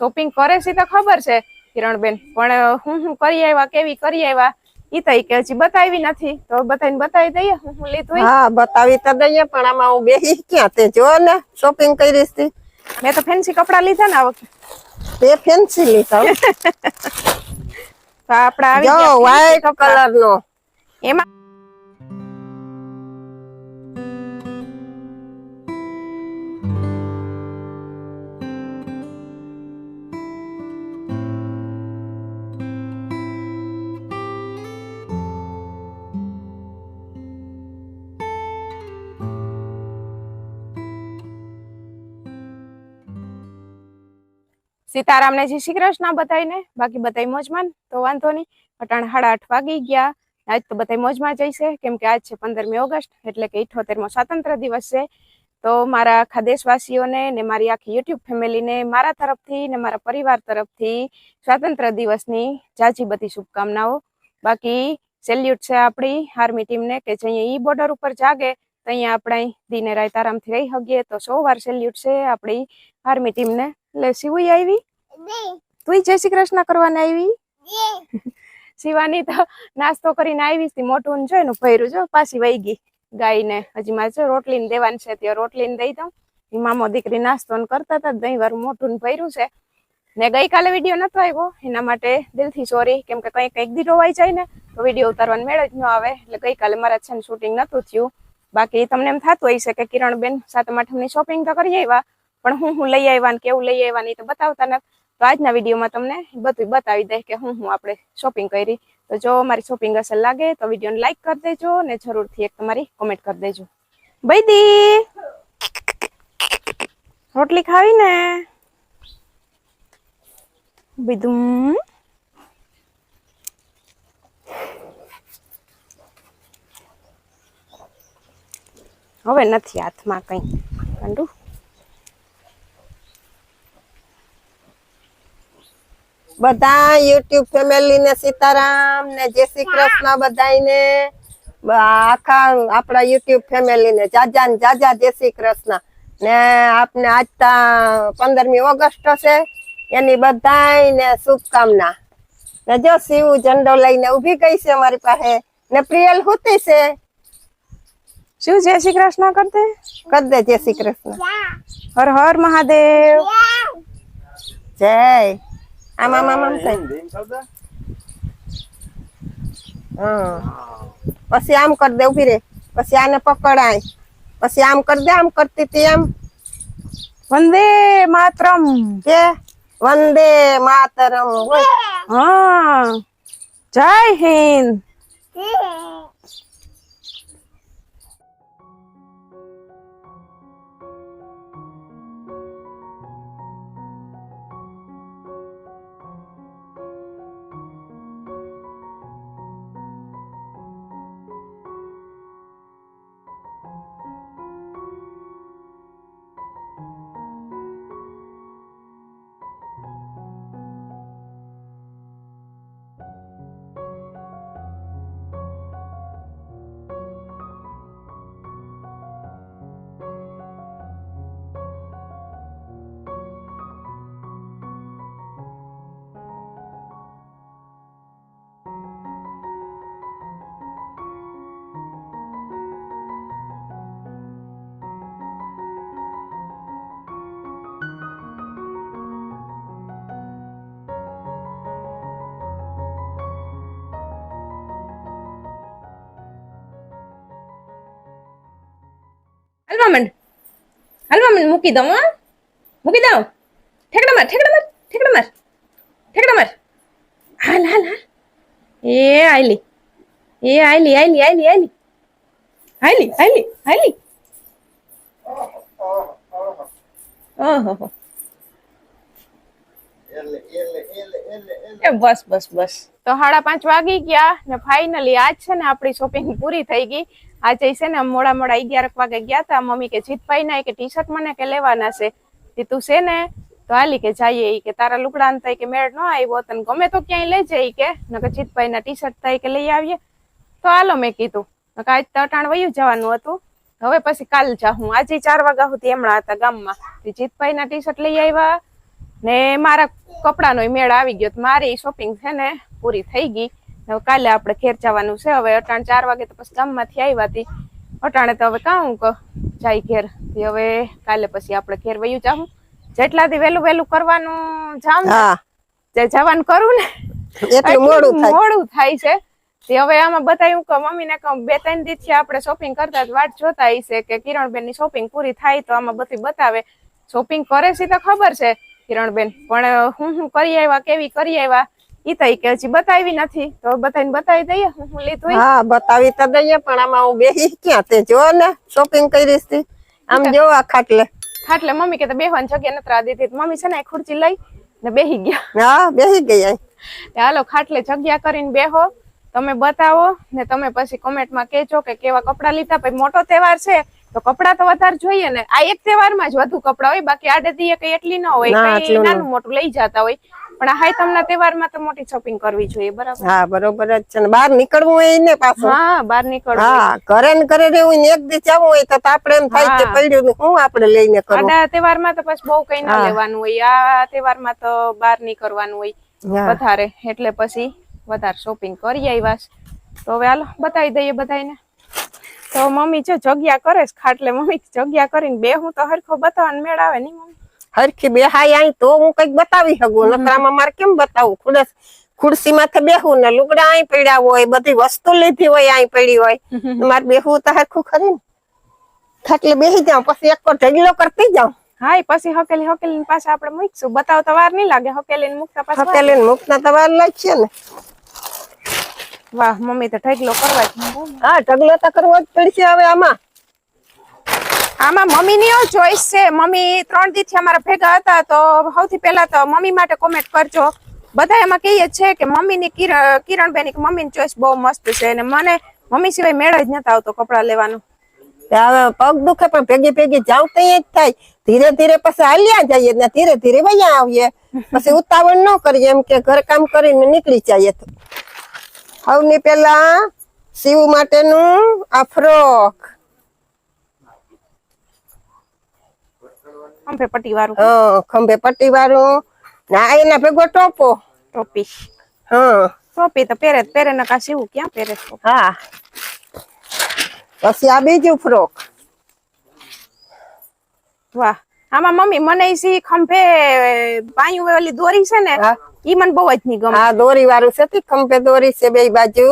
Shopping કરે છે તો ખબર છે કિરણબેન. પણ હું હું કરી આવ્યા કેવી કરી આવ્યા ઈ તો કે હજી બતાવી નથી. તો બતાવીને બતાવી દઈએ હું હું લીધું. હા બતાવી તો દઈએ પણ આમાં હું બેહી ક્યાં તે જો ને શોપિંગ કરી હતી મેં તો ફેન્સી કપડા લીધા ને આ વખતે તે ફેન્સી લીધા. તો આપડા આવી ગયા વ્હાઈટ કલર નો. એમાં સીતારામને જે શ્રી કૃષ્ણ બધાને બાકી બધા મોજમાં તો વાંધો નહીં. અટાણ સાડા આઠ વાગી ગયા. આજ તો બધા મોજમાં જઈશે કેમ કે આજ છે પંદરમી ઓગસ્ટ, એટલે કે ઇઠોતેરમો સ્વાતંત્ર દિવસ છે. તો મારા આખા દેશવાસીઓને ને મારી આખી યુટ્યુબ ફેમિલીને, મારા તરફથી ને મારા પરિવાર તરફથી સ્વાતંત્ર દિવસની જાજી બધી શુભકામનાઓ. બાકી સેલ્યુટ છે આપણી આર્મી ટીમને કે જે અહીંયા ઈ બોર્ડર ઉપર જાગે, તો અહીંયા આપણે દિને રાત આરામથી રહી શકીએ તો સો વાર સેલ્યુટ છે આપણી આર્મી ટીમને. એટલે સિવું આવી. તું જય શ્રી કૃષ્ણ કરવાને આવી શિવાની તો નાસ્તો કરીને આવી હતી મોટું ને જોઈને ભર્યું જો પાછી વહી ગઈ. ગાયને હજી મારે રોટલી રોટલીને દેવાની છે ત્યાં રોટલીને દઈ દઉં. મામો દીકરી નાસ્તો કરતા હતા દહીં વાળું મોટું ને ભર્યું છે. ને ગઈકાલે વીડિયો નતો આવ્યો એના માટે દિલથી સોરી કેમ કે કઈ કંઈક દી રોવાઈ જાય ને તો વીડિયો ઉતારવાનો મેળ જ ન આવે એટલે ગઈકાલે મારા છે ને શૂટિંગ નતું થયું. બાકી તમને એમ થતું હોય છે કે કિરણબેન સાતમ આઠમની શોપિંગ તો કરી આવ્યા પણ હું હું લઈ આવ્યા ને કેવું લઈ આવ્યા ને તો બતાવતા નથી. તો આજના વિડીયોમાં તમને બધું બતાવી દઈશ કે હું હું આપણે શોપિંગ કરી. તો જો મારી શોપિંગ અસર લાગે તો વિડીયોને લાઈક કરી દેજો ને જરૂરથી એક તમારી કોમેન્ટ કરી દેજો. બૈદી રોટલી ખાવી ને? બીધું હવે નથી હાથમાં કઈ. કંડું? બધા યુટ્યુબ ફેમિલી ને સીતારામ ને જય શ્રી કૃષ્ણ બધાને આખા આપણા યુટ્યુબ ફેમિલી ને જાજા ને જાજા જય શ્રી કૃષ્ણ. ને આપને આજ તા પંદરમી ઓગસ્ટ છે એની બધાને શુભકામના. ને જો શિવ ઝંડો લઈને ઊભી ગઈ છે અમારી પાસે ને પ્રિયલ હોતી છે. શું જય શ્રી કૃષ્ણ કરતે કર દે જય શ્રી કૃષ્ણ. હર હર મહાદેવ. જય. આમ આમ આમ આમ થાય. હા. પછી આમ કરી દે ઊભી રે. પછી આને પકડાય. પછી આમ કરી દે આમ કરતી તી એમ. વંદે માતરમ. કે વંદે માતરમ. હા. જય હિન્દ. હલવા માંડ હલવા માંડ મૂકી દઉં, હા. મૂકી દઉં. ઠેકડા માર ઠેકડા માર ઠેકડા માર ઠેકડા માર. હાલ હાલ હાલ. એ આયલી. એ આયલી આયલી આયલી આયલી. આયલી આયલી આયલી. બસ બસ બસ. તો સાડા પાંચ વાગી ગયા ને ફાઇનલી આજ છે ને આપણી શોપિંગ પૂરી થઈ ગઈ. આજે છે ને મોડા મોડા અગિયાર વાગે ગયા તા મમ્મી કે, જીતભાઈ ના કે ટી શર્ટ મને કે લેવાના છે? તે તું છે ને, તો હાલી કે જઈએ. કે, તારા લુગડા થાય કે મેળ ન આવ્યો, તને ગમે તો ક્યાંય લઈ જાય કે, નકર જીતભાઈ ના ટી શર્ટ થાય કે લઈ આવીએ. તો હાલો મેં કીધું. નકર આજ તો અટાણ વયું જવાનું હતું. હવે પછી કાલ જાઉં આજે ચાર વાગ્યા સુધી હમણાં હતા ગામમાં. જીતભાઈ ના ટી શર્ટ લઈ આવ્યા ને મારા કપડાનો મેળ આવી ગયો. મારી શોપિંગ છે ને, પૂરી થઈ ગઈ. હવે કાલે આપણે ઘેર જવાનું છે. હવે અટાણ ચાર વાગે તો પછી ગામમાંથી આવ્યા હતી અટાણે તો હવે કાં ક જાય ઘેર. હવે કાલે પછી આપણે ઘેર વયું જાઉં જેટલાથી વહેલું વહેલું કરવાનું જામ જે જવાનું કરું ને એટલું મોડું થાય. મોડું થાય છે. તે હવે આમાં બતાવ્યું કે મમ્મીને કહું બે ત્રણ દિવસથી આપણે શોપિંગ કરતા વાટ જોતા છે કે કિરણબેનની શોપિંગ પૂરી થાય તો આમાં બધી બતાવે. શોપિંગ કરે છે તો ખબર છે કિરણબેન. પણ હું હું કરી આવ્યા કેવી કરી આવ્યા? ઈ તો કે હજી બતાવી નથી. તો બતાવીને બતાવી દઈએ. હું હું લીધું હા બતાવી તો દઈએ પણ આમાં હું બેહી ક્યાં તે જો ને શોપિંગ કરી હતી આમ જો આ ખાટલે. ખાટલે મમ્મી કે બેહવાની જગ્યા નતરા દીધી મમ્મી છે ને ખુરચી લઈ ને બેહી ગયા. હા બેહી ગઈ હાલો ખાટલે જગ્યા કરીને બેહો. તમે બતાવો ને તમે પછી કોમેન્ટમાં કહેજો કે કેવા કપડાં લીધા. પછી મોટો તહેવાર છે તો કપડાં તો વધારે જોઈએ ને. આ એક તહેવારમાં જ વધુ કપડાં હોય બાકી આડે દીએ કઈ એટલી ન હોય. નાનું મોટું લઈ જતા હોય. પણ આ હાઈતમના તહેવારમાં તો મોટી શોપિંગ કરવી જોઈએ બરાબર? હા બરોબર જ છે ને. બહાર નીકળવું હોય ને પાછું. હા બહાર નીકળવું હા ઘરે ને ઘરે રહેવું ને એક દિવસ જવું હોય તો આપણે એમ થાય કે પડ્યું હું આપણે લઈને કરું? આ તહેવારમાં તો પછી બહુ કઈ ના લેવાનું હોય. આ તહેવારમાં તો બહાર નીકળવાનું હોય વધારે. એટલે પછી વધારે શોપિંગ કરી આવ્યા તો હવે હાલો બતાવી દઈએ બધાને તો મમ્મી જો જગ્યા કરે ખાટલે મમ્મી જગ્યા કરીને બે હું તો હરખો બતાવવાનું મેળ આવે નહીં મમ્મી? હરખી બેહાય અહીં તો હું કંઈક બતાવી શકું. નકરામાં મારે કેમ બતાવું? ખુડસ ખુરશી માથે બેહું ને લુગડા અહીં પડ્યા હોય બધી વસ્તુ લીધી હોય અહીં પડી હોય. મારે બેહવું તો હરખું ખરી ને. એટલે બેસી જાઉં પછી એક ઢગલો કરતી જાઉં. હા પછી હકેલી હકેલી પાછા આપણે મૂકશું. બતાવતા વાર નહીં લાગે હકેલી મૂકતા પાછા વાર. હકેલી મૂકતા તો વાર લાગશે ને. વાહ મમ્મી તો ઢગલો કરવા જ હા ઢગલો તો કરવો જ પડશે હવે આમાં. આમાં મમ્મીની ચોઈસ છે. મમ્મી ત્રણ દિવસથી અમારા ભેગા હતા તો સૌથી પહેલા તો મમ્મી માટે કોમેન્ટ કરજો. બધા એમાં કહીએ છે કે મમ્મી ની કિરણબેન કે ચોઈસ બહુ મસ્ત છે અને મને મમ્મી સિવાય મેળ જ નતા આવતો કપડાં લેવાનું. પગ દુખે પણ ભેગી ભેગી જાવ તો જ થાય. ધીરે ધીરે પછી હાલ્યા જઈએ ધીરે ધીરે વયા આવીએ. પછી ઉતાવળ ન કરીએ એમ કે ઘર કામ કરીને નીકળી જઈએ તો. સૌની પેલા શિવ માટેનું આ ફ્રોક અંબે પટ્ટી વાળું હા ખંભે પટ્ટી વાળું ના એના ભેગો ટોપો. ટોપી. હા. ટોપી તો પહેરે પહેરે ને કા સીવું? ક્યાં પહેરે હા. પછી આ બીજું ફ્રોક. વાહ. આમાં મમ્મી મને સી ખંભે બાયું ઓલી દોરી છે ને હા. ઈ મને બહુ જ નહીં ગમે. આ દોરી વાળું છે તે ખંભે દોરી છે બે બાજુ.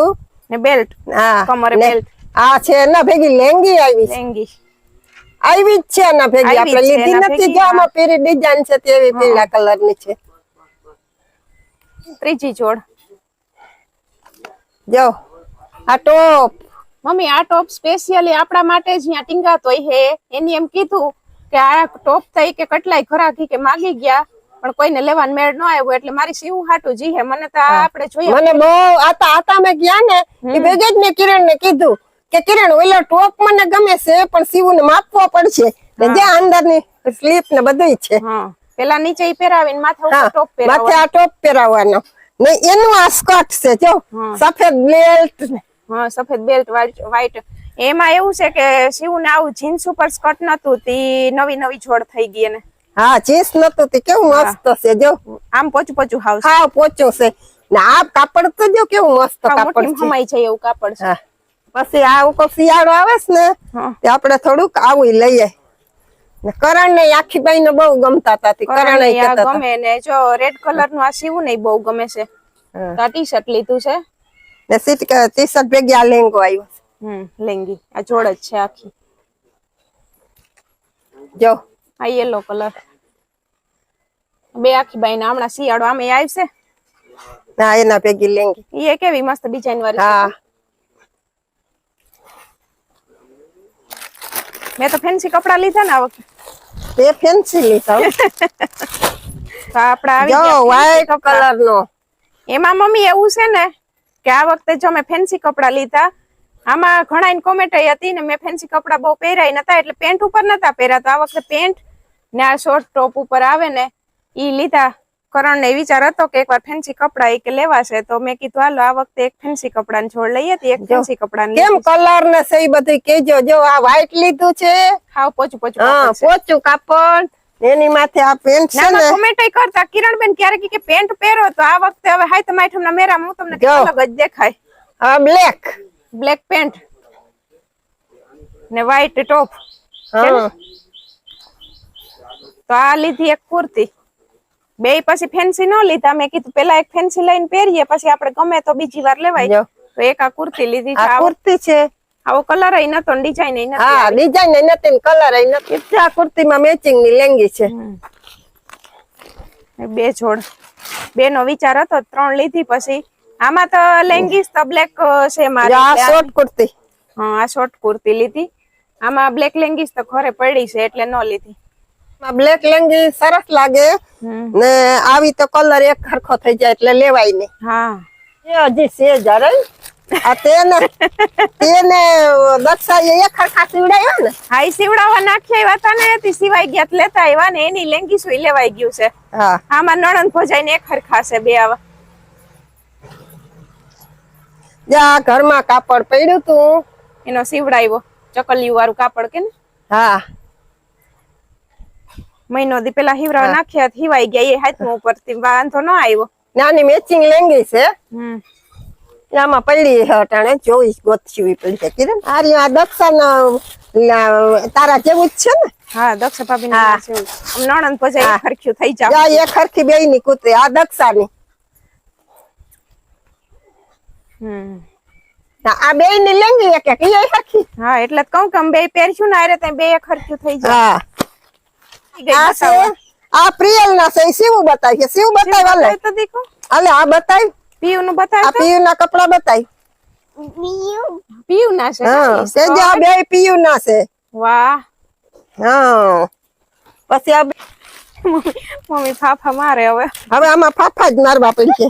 ને બેલ્ટ હા. કમરે બેલ્ટ. આ છે ને ભેગી લેંગી આવી લેંગી. આવી જ છે આના ભેગી. આપણે લીધી નથી જો આમાં પીરી ડિઝાઇન છે તેવી પીળા કલરની છે. ત્રીજી જોડ. જો આ ટોપ. મમ્મી આ ટોપ સ્પેશિયલી આપણા માટે જ અહીંયા ટીંગાતો હે. એની એમ કીધું કે આ ટોપ થઈ કે કેટલાય ઘરાકી કે માગી ગયા પણ કોઈને લેવાનું મેળ ન આવ્યો એટલે મારી સીવું હાટું જી હે. મને તો આપણે જોઈએ. મને બહુ આતા આતા મેં ગયા ને એ ભેગે જ મેં કિરણ ને કીધું. કે કિરણ ઓલો ટોપ મને ગમે છે પણ સીવું ને માપવો પડશે. ને જ્યાં અંદરની સ્લીપ ને બધું છે. પેલા નીચે ઈ પહેરાવીને માથા ઉપર આ ટોપ પહેરાવવાનો. ને એનું આ સ્કર્ટ છે જો. સફેદ બેલ્ટ હા સફેદ બેલ્ટ વ્હાઈટ એમાં એવું છે કે શિવ ને આવું જીન્સ ઉપર સ્કર્ટ નતું તી નવી નવી જોડ થઈ ગઈ એને. હા જીન્સ નતું તે કેવું મસ્ત છે જો. આમ પોચું પોચું હાવ છે. હા પોચું છે. ને આ કાપડ તો જો કેવું મસ્ત હાવ કાપડ છે. હમાઈ જાય એવું કાપડ છે. પછી આ ઉપર શિયાળો આવે છે ને તે આપણે થોડુંક આવું લઈએ. કરણ ને આખી બાઈ ને બહુ ગમતા હતા કરણ ગમે ને જો રેડ કલરનું આ સીવું ને બહુ ગમે છે. આ ટી શર્ટ લીધું છે? ને સીટ ટી શર્ટ ભેગી આ લેંગો આવ્યો હમ લેંગી. આ જોડ જ છે આખી. જો. આ યેલો કલર બે આખી બાઈ ને હમણાં શિયાળો આમે આવશે ના એના ભેગી લેંગી. એ કેવી મસ્ત ડિઝાઇન વાળી હા. મેં તો ફેન્સી કપડા લીધા ને આ વખતે. તે ફેન્સી લીધા આપડા આવી જો વ્હાઈટ કલર નો એમાં મમ્મી એવું છે ને કે આ વખતે જો મેં ફેન્સી કપડા લીધા આમાં ઘણા કોમેન્ટ હતી ને મેં ફેન્સી કપડા બહુ પહેરાય નતા એટલે પેન્ટ ઉપર નતા પહેર્યા તો આ વખતે પેન્ટ ને આ શોર્ટ ટોપ ઉપર આવે ને ઈ લીધા. કરણ ને વિચાર હતો કે એકવાર ફેન્સી કપડા એક લેવાશે તો મેં કીધું હાલો આ વખતે એક ફેન્સી કપડા છોડ લઈએ એક ફેન્સી કપડા કેમ કલર ને સહી બધી કેજો જો આ વ્હાઈટ લીધું છે. હાવ પોચું પોચું હા પોચું કાપડ. એની માથે આ પેન્ટ છે ને. કોમેન્ટ કરતા કિરણબેન ક્યારેક કે પેન્ટ પહેરો તો આ વખતે હવે હાય તમારે ઠમના મેરામાં હું તમને અલગ જ દેખાય. આ બ્લેક બ્લેક પેન્ટ ને વ્હાઈટ ટોપ હા. તો આ લીધી એક કુર્તી. બે પછી ફેન્સી ન લીધા. મેં કીધું પેલા એક ફેન્સી લઈને પહેરીએ પછી આપણે ગમે તો બીજી વાર લેવાય. તો એક આ કુર્તી લીધી છે આ કુર્તી છે. આવો કલર નતો ડિઝાઇન નથી હા ડિઝાઇન નથી કલર નથી આ કુર્તીમાં મેચિંગની લેંગી છે. બે જોડ. બે નો વિચાર હતો ત્રણ લીધી પછી. આમાં તો લેંગીસ તો બ્લેક છે મારી. આ શોર્ટ કુર્તી. હા આ શોર્ટ કુર્તી લીધી. આમાં બ્લેક લેંગીસ તો ઘરે પડી છે એટલે ન લીધી. બ્લેક લેંગી સરસ લાગે. ને આવી તો કલર એક ખરખો થઈ જાય એટલે લેવાય નહીં. હા. એ હજી છે જરા. આ તેને તેને દક્ષાએ એક ખરખા સીવડાવ્યા ને. હા ઈ સીવડાવવા નાખી આવ્યા હતા ને તે સિવાય ગયા લેતા આવ્યા ને એની લેંગીસ લેવાઈ ગયું છે. હા. આમાં નણંદ ભોજાઈ ને એક છે બે આવા. જ્યાં ઘરમાં કાપડ પડ્યું તું. એનો સીવડાવ્યો ચકલિયું વાળું કાપડ કે ને? હા. મહિનો દી પેલા હિવરા નાખ્યા હિવાય હિવાઈ ગયા એ હાથમાં ઉપરથી વાંધો ન આવ્યો. નાની મેચિંગ લેંગી છે. આમાં પડી છે અટાણે જોઈશ ગોતવી પડી છે. કિરણ આ આ દક્ષાના તારા જેવું જ છે ને? હા દક્ષ ભાભી ને. નણંદ થઈ જાય ખરખી બે ની કૂતરી આ દક્ષાની. હમ. આ બે ની લેંગી એક હા એટલે જ કે બે પહેરશું ને ત્યાં બે એક હરખ્યું થઈ જાય હા. આ છે બતાવો. આ પ્રિયલ ના છે ઈ શિવું બતાય છે શિવ બતાય વાલે બતાય તો દીકો હાલે આ બતાય પીયું નું આ બતાય તો પીયુ ના કપડા બતાય પીયું ના છે હા ઈ તે જે આ બે પીયુ ના છે વાહ હા પછી આ બે- મમ્મી ફાફા મારે હવે હવે આમાં ફાફા જ મારવા પડશે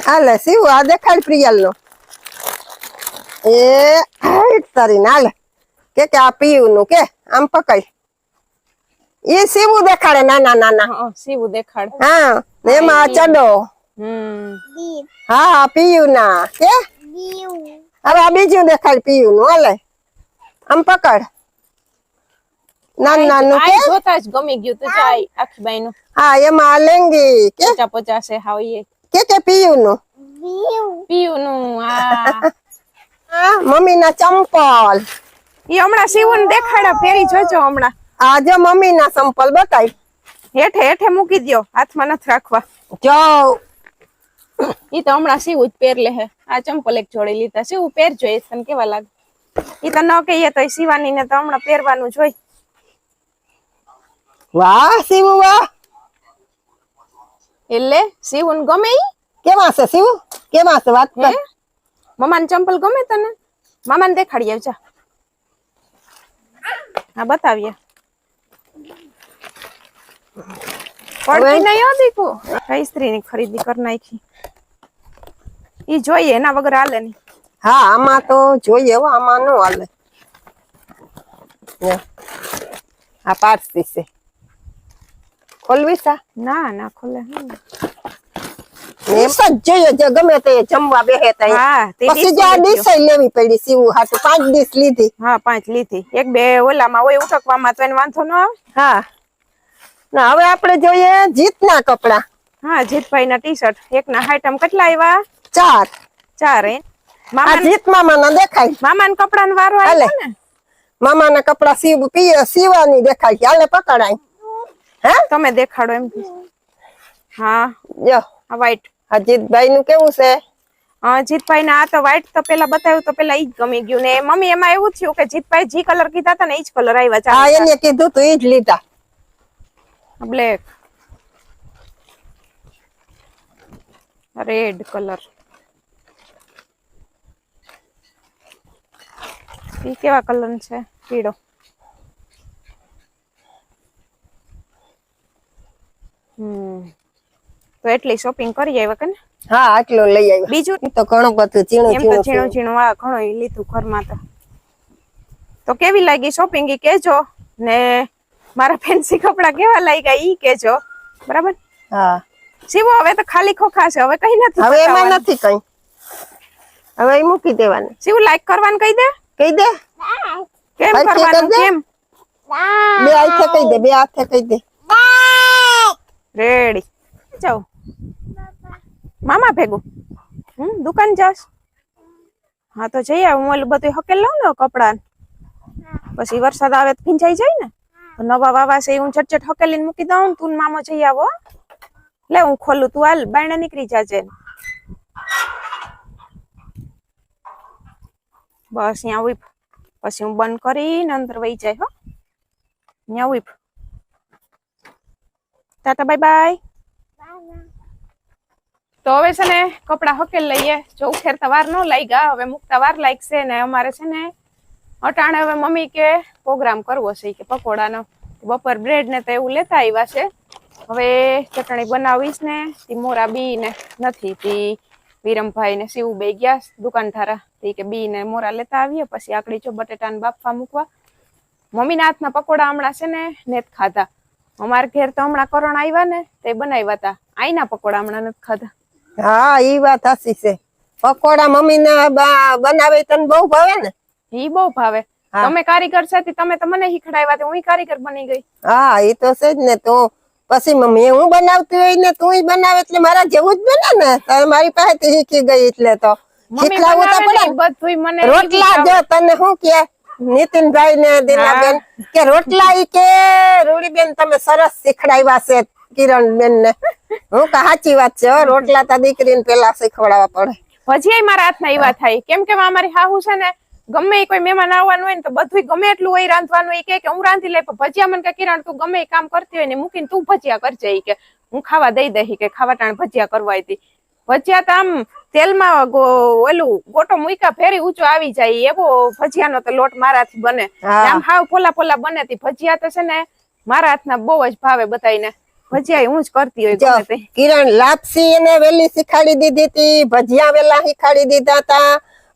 હાલે શિવ આ દેખાડ પ્રિયલ નો એ હાઈટ તારી ને હાલે કે કે આ પીયું નું કે આમ પકડ એ શિવું દેખાડે નાના નાના હા સીવું દેખાડ હા ને એમાં આ ચડો હમ હા આ પીયું ના કે હવે આ બીજું દેખાડ પીયું નું હાલે આમ પકડ નાનું નાનું કે આ જોતા જ ગમી ગયું તો જાય આખી બાઈ નું હા એમાં આ લેંગી કે પચા પચાસે હાવ એ કે કે પીયું નું પીયું નું આ હા મમ્મી ના ચંપલ. ઈ હમણાં સીવું દેખાડા પહેરી જોજો હમણાં. આજે મમ્મી ના ચંપલ બતાય. હેઠે હેઠે મૂકી દયો હાથમાં નથી રાખવા. જો. ઈ તો હમણાં શિવ જ પહેર લે હે. આ ચંપલ એક જોડી લીધા. શિવ પહેરજો એ તને કેવા લાગે? ઈ તો ન કહીએ તો શિવાની ને તો હમણાં પહેરવાનું જોઈ વાહ શિવ વાહ. એટલે સીવું ગમે કેવા છે શિવ? કેવા છે વાત કર. મમ્માને ચંપલ ગમે તને? મામાને દેખાડી આવજા. હા બતાવીએ. પડતી નહીં કઈ સ્ત્રીની ખરીદી કરી નાખી? ઈ જોઈએ એના વગર હાલે નહીં. હા આમાં તો જોઈએ હો આમાં નો હાલે. આ પારસી છે. ખોલવી સા ના ના ખોલે. હમ. જોઈએ જે ગમે તે જમવા બેહે હા પછી ડીશ આ ડીશ લેવી પડી સીવું હાટુ પાંચ ડીશ લીધી. હા પાંચ લીધી. એક બે ઓલામાં હોય ઉટકવામાં તો એને વાંધો ન આવે. હા. ના હવે આપણે જોઈએ જીતના કપડા. હા જીતભાઈ ના ટી શર્ટ એક ના આઈટમ કેટલા આવ્યા ચાર. ચાર એ જીત મામા જીત મામાના દેખાય. મામા ના કપડા વારો હાલે. આવ્યો ને? મામાના કપડા સીવ સીવાની દેખાય હાલે પકડાય. હે? તમે દેખાડો એમ. હા. જો આ વ્હાઈટ આ જીતભાઈ નું કેવું છે? જીતભાઈ ના આ તો વ્હાઈટ તો પેલા બતાવ્યું તો પેલા ઈ જ ગમી ગયું ને. મમ્મી એમાં એવું થયું કે જીતભાઈ જી કલર કીધા હતા ને ઈ જ કલર આવ્યા હા એને કીધું તો ઈ જ લીધા. બ્લેક રેડ કલર ઈ કેવા કલર છે? પીળો. હમ. તો એટલી શોપિંગ કરી આવ્યા કે હા આટલું લઈ આવ્યા. બીજું? તો ઘણું બધું ઝીણું ઝીણું ઝીણું ઝીણું આ ઘણું લીધું ઘરમાં તો. તો કેવી લાગી શોપિંગ ઈ કેજો. ને મારા ફેન્સી કપડા કેવા લાગ્યા ઈ કેજો. બરાબર? હા. સીવો હવે તો ખાલી ખોખા છે. હવે કઈ નથી હવે એમાં નથી કઈ. હવે ઈ મૂકી દેવાનું. સીવું લાઈક કરવાનું કહી દે? કહી દે? કેમ કરવાનું? કર કેમ? બે હાથે કહી દે બે હાથે કહી દે. રેડી જાઓ. મામા ભેગું? હમ, દુકાન જાસ હા, તો જઈ આવ. હું ઓલું બધું હકેલ લઉં ને કપડા. પછી વરસાદ આવે તો ભીંજાઈ જાય ને? નવા વાવા છે, હું ચટચટ હકેલીને મૂકી દઉં તું મામો જઈ આવો. લે, હું ખોલું. તું હાલ, બાયણા નીકળી જાજે. બસ અહીંયા ઉઈફ પછી હું બંધ કરીને અંદર વહી જાય, હો. ત્યાં ઉઈફ ટાટા બાય બાય તો હવે છે ને કપડા હકેલ લઈએ. જો ઉખેરતા વાર ન લાગ્યા, હવે મૂકતા વાર લાગશે ને અમારે છે ને અટાણે હવે મમ્મી કે પ્રોગ્રામ કરવો છે કે પકોડાનો. બપોર બ્રેડ ને તો એવું લેતા આવ્યા છે. હવે ચટણી બનાવીશ ને, તી મોરા બી ને નથી, તી વિરમભાઈ ને શિવ બે ગયા દુકાન ઠારા તી કે બી ને મોરા લેતા આવીએ, પછી આકડી જો બટેટા ને બાફવા મૂકવા. મમ્મીના હાથના પકોડા હમણાં છે ને નેત ખાધા. અમારા ઘેર તો હમણાં કરણ આવ્યા ને, તે બનાવ્યા હતા આઈના પકોડા હમણાં નથી ખાધા. હા ઈ વાત હાચી છે. પકોડા મમ્મી ને બનાવે તને બહુ ભાવે ને? ઈ બહુ ભાવે. તમે કારીગર છે તમે મને શીખડાવ્યા હું કારીગર બની ગઈ. હા એ તો છે જ ને તો પછી મમ્મી હું બનાવતી હોય ને તું બનાવે એટલે મારા જેવું જ બને ને? તો મારી પાસેથી શીખી ગઈ એટલે તો. મમ્મી તો પડે મને રોટલા જો તને શું કે? નીતિનભાઈ ને દીનાબેન કે રોટલા ઈ કે રૂડીબેન તમે સરસ શીખડાવ્યા છે. કિરણબેન ને હું કે સાચી વાત છે રોટલા તા દીકરીને પેલા શીખવાડવા પડે. પછી મારા હાથમાં એવા થાય. કેમ કે અમારી હાહુ છે ને ગમે કોઈ મહેમાન આવવાનું હોય ને તો બધું ગમે એટલું હોય રાંધવાનું હોય કે હું રાંધી લઈ પણ ભજીયા મને કે કિરણ તું ગમે કામ કરતી હોય ને મૂકીને તું ભજીયા કરજે કે. હું ખાવા દઈ દઈ કે ખાવા ટાણે ભજીયા કરવા હતી. ભજીયા તો આમ તેલમાં ઓલું ગોટો મૂકા ફેરી ઊંચો આવી જાય એવો ભજીયાનો તો લોટ મારાથી બને. આમ હાવ પોલા પોલા બને ભજીયા તો છે ને મારા હાથના બહુ જ ભાવે બધાયને. ભજીયા હું જ કરતી હોય કિરણ લાપસી એને વેલી શીખાડી દીધી હતી ભજીયા વેલા શીખાડી દીધા હતા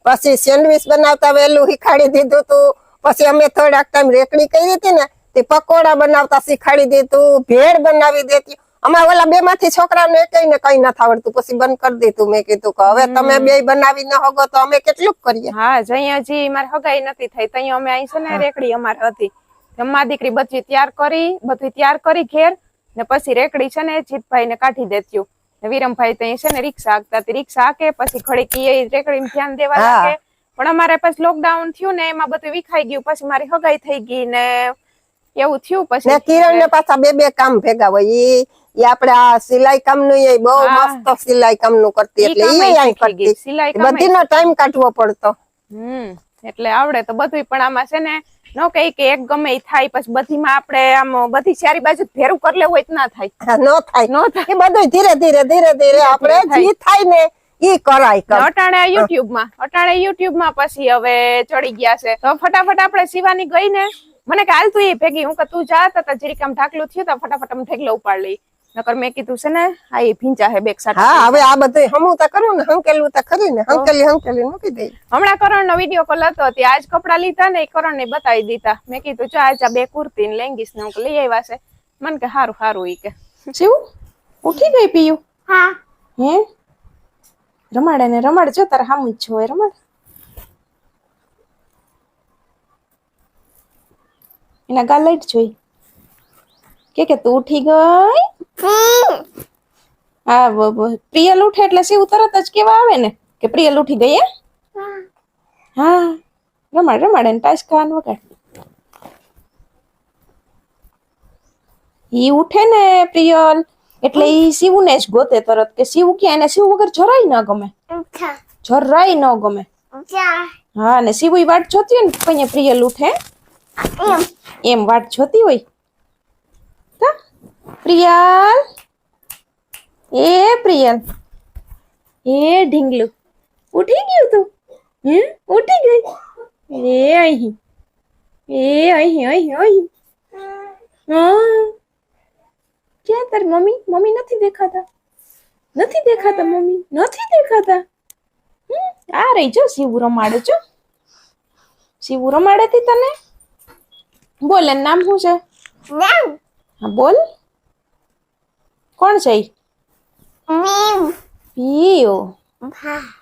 પછી સેન્ડવીચ બનાવતા વેલું શીખાડી દીધું હતું પછી અમે થોડાક ટાઈમ રેકડી કરી હતી ને તે પકોડા બનાવતા શીખાડી દીધું ભેળ બનાવી દેતી અમારા ઓલા બે માંથી છોકરાને કઈ ને કઈ નથી આવડતું પછી બંધ કરી દીધું. મેં કીધું કે હવે તમે બે બનાવી ન હોગો તો અમે કેટલું કરીએ. હા જઈ હજી મારે હગાઈ નથી થઈ તઈ અમે અહીં છે ને રેકડી અમારે હતી. અમારી દીકરી બધી તૈયાર કરી બધું તૈયાર કરી ઘેર ને પછી રેકડી છે ને જીતભાઈ ને કાઢી દેત્યું વિરમભાઈ તઈ છે ને રિક્ષા હાંકતા રિક્ષા હાકે પછી ઘડીક ઈ રેકડી ધ્યાન દેવા લાગે. પણ અમારે પછી લોકડાઉન થયું ને એમાં બધું વિખાઈ ગયું. પછી મારી હગાઈ થઈ ગઈ ને એવું થયું પછી. કિરણ ને પાછા બે બે કામ ભેગા હોય. ઈ ઈ આપણે આ સિલાઈ કામનું બહુ હા. મસ્ત સિલાઈ કામનું કરતી એટલે એ અહીં કરતી. સિલાઈ નો ટાઈમ કાઢવો પડતો. હમ એટલે આવડે તો બધું પણ આમાં છે ને નો કઈ કે એક ગમે થાય પછી બધીમાં આપણે આમ બધી ચારી બાજુ ભેરું કરી લેવું હોય તો ના થાય. ન થાય. ન થાય. એ બધું ધીરે ધીરે ધીરે ધીરે આપણે. જી થાય ને ઈ કરાય અટાણે યુટ્યુબમાં અટાણે યુટ્યુબમાં પછી હવે ચડી ગયા છે. તો ફટાફટ આપણે સીવાની ગઈ ને મને કે હાલ તું એ ભેગી. હું કે તું જા તો જરીક આમ ઢાકલું થયું તો ફટાફટ આમ ઢેકલો ઉપાડ લઈ. નકર મેં કીધું છે ને આ એ ભીંચા હે બેક સાટ હા હવે આ બધું હમું તો કરવું ને હંકેલું તો ખરી ને હંકેલી હંકેલી મૂકી દઈ. હમણાં કરણ નો વીડિયો કોલ હતો તે આજ કપડા લીધા ને એ કરણ ને બતાવી દીધા. મેં કીધું ચા આજ આ બે કુર્તી ને લેંગીસ ને હું લઈ આવ્યા છે. મને કે હારું હારું ઈ કે. શિવ ઉઠી ગઈ પીયું? હા. હે? રમાડે ને રમાડ જો તારે હામું જ હોય રમાડ. એના ગાલ લાઈટ જોઈ. કે કે તું ઉઠી ગઈ? હા પ્રિયલ ઉઠે એટલે શિવ તરત જ કેવા આવે ને કે પ્રિયલ ઉઠી ગઈ હે? હા રમાડ રમાડ એને ટાઈસ ખાવાનું વગાડ. ઈ ઉઠે ને પ્રિયલ એટલે ઈ શિવને જ ગોતે તરત કે શિવ ક્યાં? એને શિવ વગર જરાય ન ગમે. જરાય ન ગમે. હા ને શિવ વાટ જોતી હોય ને કઈ પ્રિયલ ઉઠે. એમ. એમ વાટ જોતી હોય? પ્રિયલ? એ પ્રિયલ. એ ઢીંગલું. ઉઠી ગયું તું? હમ ઉઠી ગઈ? એ અહીં. એ અહીં અહીં અહીં. ક્યાં તારી મમ્મી? મમ્મી નથી દેખાતા. નથી દેખાતા મમ્મી. નથી દેખાતા. હમ, આ રહી જો શિવ રમાડે છો શિવ રમાડે તી તને? બોલ નામ શું છે? બોલ. કોણ છે ભા.